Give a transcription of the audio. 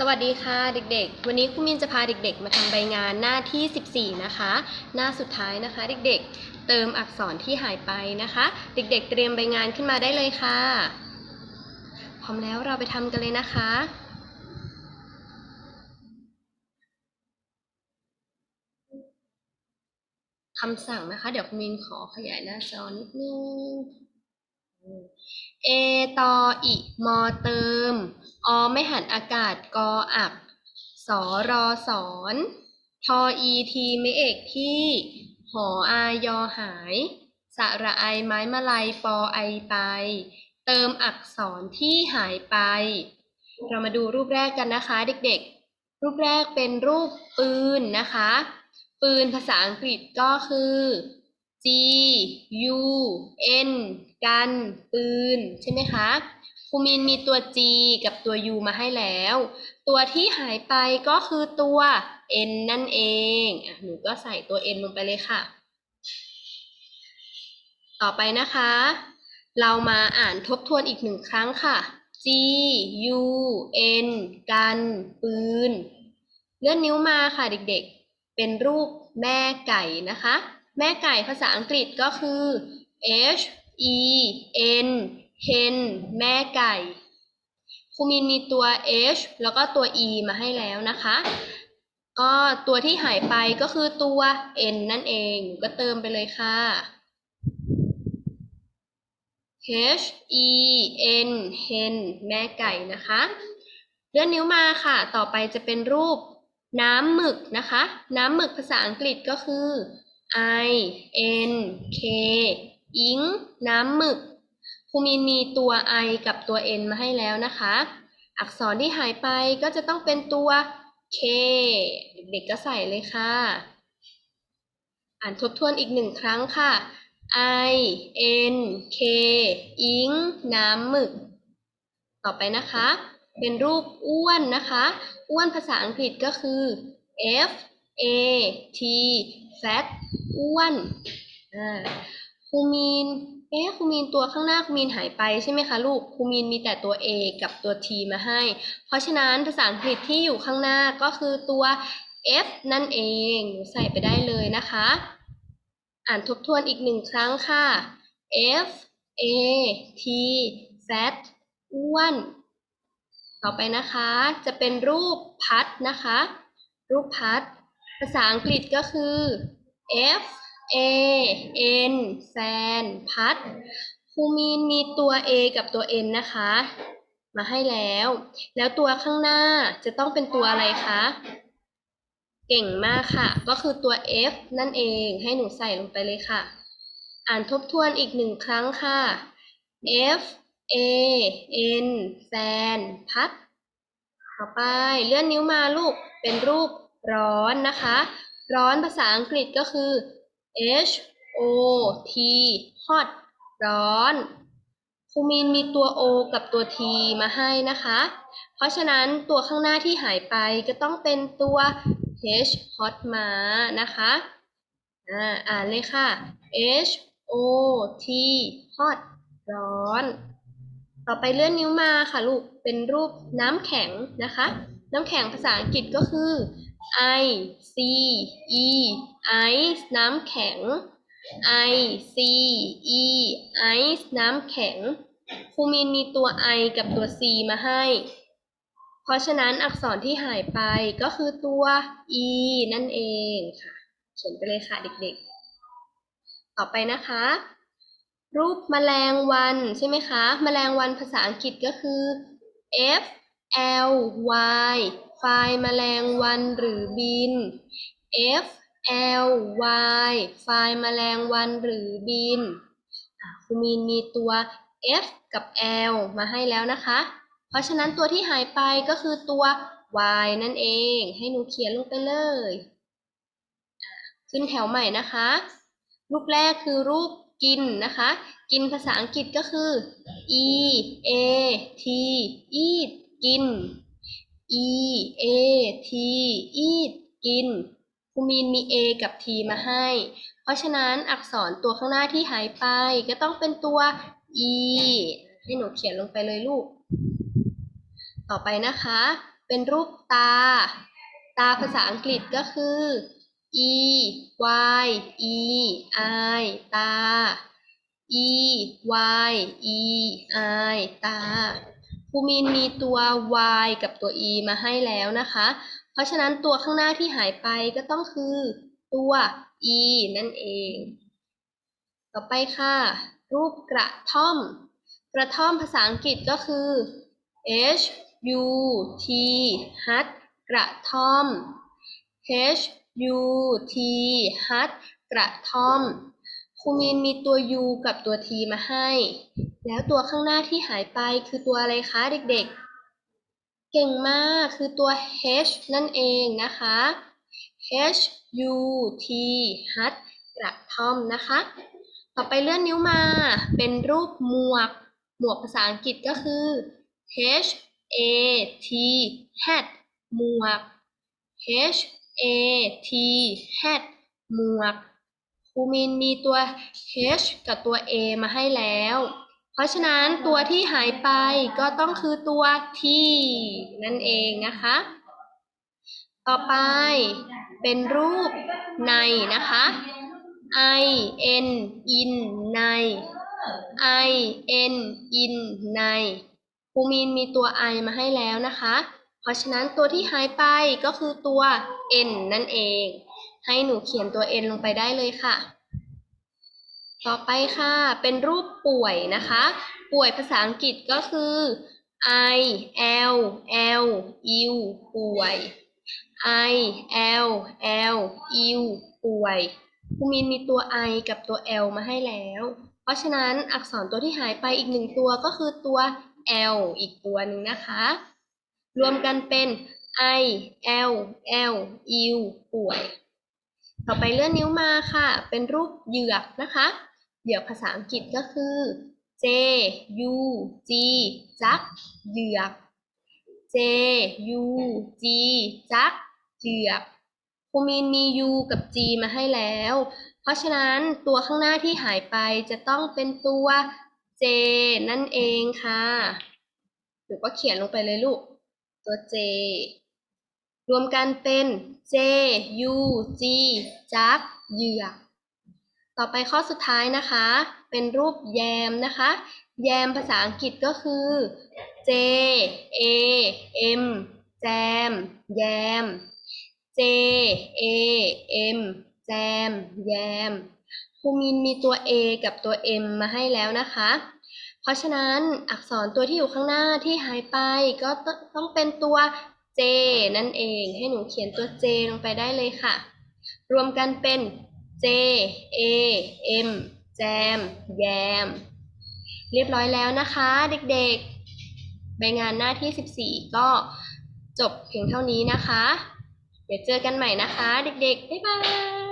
สวัสดีค่ะเด็กๆ วันนี้ครูมินจะพาเด็กๆ มาทำใบงานหน้าที่ 14 นะคะ หน้าสุดท้ายนะคะ เด็กๆ เติมอักษรที่หายไปนะคะ เด็กๆ เตรียมใบงานขึ้นมาได้เลยค่ะ พร้อมแล้วเราไปทำกันเลยนะคะคำสั่งนะคะ เดี๋ยวคุณมินขอขยายหน้าจอนิดนึง เอตออิมอเติม อไม่หันอากาศกออักสอรอสอนทออีทีไม่เอกที่ หออายอหาย สระไอไม้มาลัยปอไอไป เติมอักษรที่หายไป เรามาดูรูปแรกกันนะคะเด็กๆ รูปแรกเป็นรูปปืนนะคะ ปืนภาษาอังกฤษก็คือ G U N กัน ปืน ใช่ไหมคะครูมินมีตัว G กับตัว U มาให้แล้ว ตัวที่หายไปก็คือตัว N นั่นเองอหนูก็ใส่ตัว N ลงไปเลยค่ะ ต่อไปนะคะ เรามาอ่านทบทวนอีกหนึ่งครั้งค่ะ G U N กัน ปืน เลื่อนนิ้วมาค่ะเด็กๆ เป็นรูปแม่ไก่นะคะ แม่ไก่ภาษาอังกฤษก็คือ H E N hen แม่ไก่ครูมินมีตัว H แล้วก็ตัว E มาให้แล้วนะคะ ก็ตัวที่หายไปก็คือตัว N นั่นเองหนูก็เติมไปเลยค่ะ H E N hen แม่ไก่นะคะเลื่อนนิ้วมาค่ะ ต่อไปจะเป็นรูปน้ำหมึกนะคะ น้ำหมึกภาษาอังกฤษก็คือ I N K อิงน้ำหมึกครูมินมีตัว I กับตัว N มาให้แล้วนะคะ อักษรที่หายไปก็จะต้องเป็นตัว K เด็กๆก็ใส่เลยค่ะ อ่านทบทวนอีกหนึ่งครั้งค่ะ I N K อิงน้ำหมึก ต่อไปนะคะ เป็นรูปอ้วนนะคะ อ้วนภาษาอังกฤษก็คือ F A T fat อ้วนอ่า ครูมีน เอ๊ะครูมีนตัวข้างหน้าครูมีนหายไปใช่ไหมคะลูก ครูมีนมีแต่ตัว A กับตัว T มาให้ เพราะฉะนั้นภาษาอังกฤษที่อยู่ข้างหน้าก็คือตัว F นั่นเอง หนูใส่ไปได้เลยนะคะ อ่านทบทวนอีกหนึ่งครั้งค่ะ F A T fat อ้วน ต่อไปนะคะ จะเป็นรูปพัดนะคะ รูปพัด ภาษาอังกฤษก็คือ F A N fan พัดครูมีนมีตัว A กับตัว N นะคะ มาให้แล้ว แล้วตัวข้างหน้าจะต้องเป็นตัวอะไรคะ เก่งมากค่ะ ก็คือตัว F นั่นเอง ให้หนูใส่ลงไปเลยค่ะ อ่านทบทวนอีกหนึ่งครั้งค่ะ F A N fan พัด ต่อไปเลื่อนนิ้วมาลูก เป็นรูปร้อนนะคะ ร้อนภาษาอังกฤษก็คือ H O T hot ร้อนครูมินมีตัว O กับตัว T มาให้นะคะ เพราะฉะนั้นตัวข้างหน้าที่หายไปก็ต้องเป็นตัว H hot มานะคะ อ่าอ่านเลยค่ะ H O T hot ร้อน ต่อไปเลื่อนนิ้วมาค่ะลูก เป็นรูปน้ำแข็งนะคะ น้ำแข็งภาษาอังกฤษก็คือ I C E ice น้ำแข็ง I C E ice น้ำแข็งครูมินมีตัว I กับตัว C มาให้ เพราะฉะนั้นอักษรที่หายไปก็คือตัว E นั่นเองค่ะ เขียนไปเลยค่ะเด็กๆ ต่อไปนะคะ รูปแมลงวันใช่ไหมคะแมลงวันภาษาอังกฤษก็คือ F L Y ไฟล์แมลงวันหรือบิน F L Y ไฟล์แมลงวันหรือบินครูมีนมีตัว F กับ L มาให้แล้วนะคะ เพราะฉะนั้นตัวที่หายไปก็คือตัว Y นั่นเอง ให้หนูเขียนลงไปเลย ขึ้นแถวใหม่นะคะ รูปแรกคือรูปกินนะคะ กินภาษาอังกฤษก็คือ E A T eat กิน E A T eat กินครูมีนมี A กับ T มาให้ เพราะฉะนั้นอักษรตัวข้างหน้าที่หายไป ก็ต้องเป็นตัว E ให้หนูเขียนลงไปเลยลูก ต่อไปนะคะ เป็นรูปตา ตาภาษาอังกฤษก็คือ e y e i ตา e y e i ตาครูมินมีตัว y กับตัว e มาให้แล้วนะคะ เพราะฉะนั้นตัวข้างหน้าที่หายไปก็ต้องคือ ตัว e นั่นเอง ต่อไปค่ะ รูปกระท่อม กระท่อมภาษาอังกฤษก็คือ h u t ฮัทกระท่อม h u t ฮัทกระท่อมครูมีนมีตัว u กับตัว t มาให้ แล้วตัวข้างหน้าที่หายไปคือตัวอะไรคะเด็กๆ เก่งมากคือตัว h นั่นเองนะคะ h u t ฮัทกระท่อมนะคะ ต่อไปเลื่อนนิ้วมาเป็นรูปหมวก หมวกภาษาอังกฤษก็คือ H A T hat หมวก H A T hat หมวกครูมินมีตัว H กับตัว A มาให้แล้ว เพราะฉะนั้นตัวที่หายไปก็ต้องคือตัว T นั่นเองนะคะ ต่อไปเป็นรูปในนะคะ I N in ใน I N in ในครูมีนมีตัว I มาให้แล้วนะคะ เพราะฉะนั้นตัวที่หายไปก็คือตัว N นั่นเอง ให้หนูเขียนตัว N ลงไปได้เลยค่ะ ต่อไปค่ะ เป็นรูปป่วยนะคะ ป่วยภาษาอังกฤษก็คือ I L L U ป่วย I L L U ป่วยครูมินมีตัว I กับตัว L มาให้แล้ว เพราะฉะนั้นอักษรตัวที่หายไปอีกหนึ่งตัวก็คือตัว L อีกตัวหนึ่งนะคะ รวมกันเป็น I L L U ป่วย ต่อไปเลื่อนนิ้วมาค่ะ เป็นรูปเหยือกนะคะ เหยือกภาษาอังกฤษก็คือ J U G จักเหยือก J U G จัก เหยือกครูมีนมี U กับ G มาให้แล้ว เพราะฉะนั้นตัวข้างหน้าที่หายไปจะต้องเป็นตัว J นั่นเองค่ะหรือก็เขียนลงไปเลยลูก ตัว J รวมกันเป็น J U G จักเหยือกต่อไปข้อสุดท้ายนะคะ เป็นรูปแยมนะคะ แยมภาษาอังกฤษก็คือ J A M แจม แยม J A M แจม แยมครูมินมีตัว A กับตัว M มาให้แล้วนะคะ เพราะฉะนั้นอักษรตัวที่อยู่ข้างหน้าที่หายไปก็ต้องต้องเป็นตัว J นั่นเอง ให้หนูเขียนตัว J ลงไปได้เลยค่ะ รวมกันเป็น J A M แจม แยม เรียบร้อยแล้วนะคะ เด็กๆ ใบงานหน้าที่ 14 ก็จบเพียงเท่านี้นะคะ เดี๋ยวเจอกันใหม่นะคะ เด็กๆ บ๊ายบาย